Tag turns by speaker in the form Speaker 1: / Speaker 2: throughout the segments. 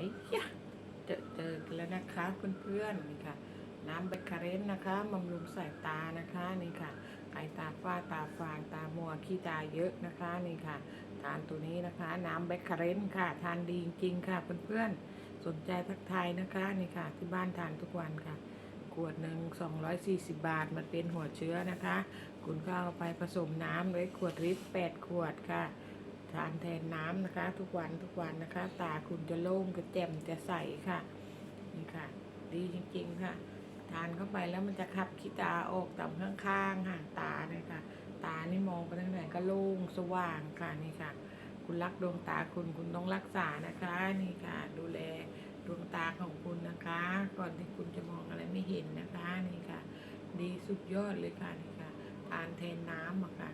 Speaker 1: อ้ยะเจอเจอกันแล้วนะคะเพื่อนๆนี่ค่ะ น้ำเบคคาเรนนะคะบำรุงสายตานะคะนี่ค่ะไอตาฝ้าตาฟางตามัวขี้ตาเยอะนะคะนี่ค่ะ ทานตัวนี้นะคะ น้ำเบคคาเรนค่ะ ทานดีจริงๆค่ะเพื่อนๆสนใจทักทายนะคะนี่ค่ะ ที่บ้านทานทุกวันค่ะขวดหนึ่ง240 บาท มันเป็นหัวเชื้อนะคะ คุณก็เอาไปผสมน้ำไว้ขวดลิตร8ขวดค่ะ ทานแทนน้ำนะคะ ทุกวันทุกวันนะคะ ตาคุณจะโล่งกระแจ่มจะใสค่ะนี่ค่ะ ดีจริงๆค่ะ ทานเข้าไปแล้วมันจะขับขี้ตาออกต่ำข้างๆห่างตาเนี่ยค่ะ ตานี่มองไปทางไหนก็โล่งสว่างค่ะนี่ค่ะ คุณรักดวงตาคุณคุณต้องรักษานะคะ นี่ค่ะ ดูแลดวงตาของคุณนะคะ ก่อนที่คุณจะมองอะไรไม่เห็นนะคะนี่ค่ะ ดีสุดยอดเลยค่ะนี่ค่ะทานแทนน้ำอะค่ะ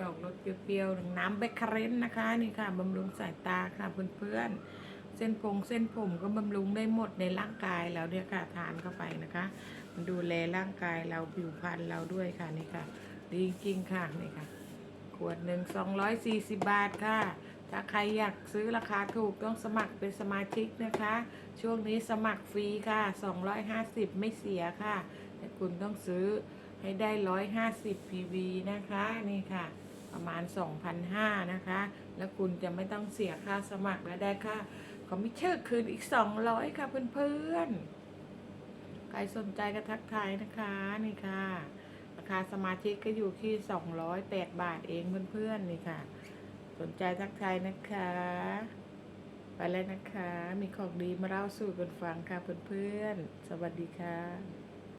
Speaker 1: จออกรสเปรี้ยวๆน้ำเบคคาเรนนะคะ นี่ค่ะบำรุงสายตาค่ะเพื่อนๆ เส้นพงเส้นผมก็บำรุงได้หมดในร่างกายแล้วเนี่ยค่ะทานเข้าไปนะคะ มันดูแลร่างกายเราผิวพรรณเราด้วยค่ะนี่ค่ะ ดีจริงๆค่ะนี่ค่ะ ขวดหนึ่ง240บาทค่ะถ้าใครอยากซื้อราคาถูกต้องสมัครเป็นสมาชิกนะคะ ช่วงนี้สมัครฟรีค่ะ 250 ไม่เสียค่ะ แต่คุณต้องซื้อให้ได้ 150 PV นะคะ นี่ค่ะ ประมาณ 2,500 นะคะ แล้วคุณจะไม่ต้องเสียค่าสมัครและได้ค่าคอมมิชชอร์คืนอีก 200 ค่ะเพื่อนๆ ใครสนใจก็ทักทายนะคะ นี่ค่ะ ราคาสมาชิกก็อยู่ที่ 208 บาทเองเพื่อนๆ นี่ค่ะ สนใจทักทายนะคะ ไปแล้วนะคะ มีของดีมาเล่าสู่กันฟังค่ะเพื่อนๆ สวัสดีค่ะ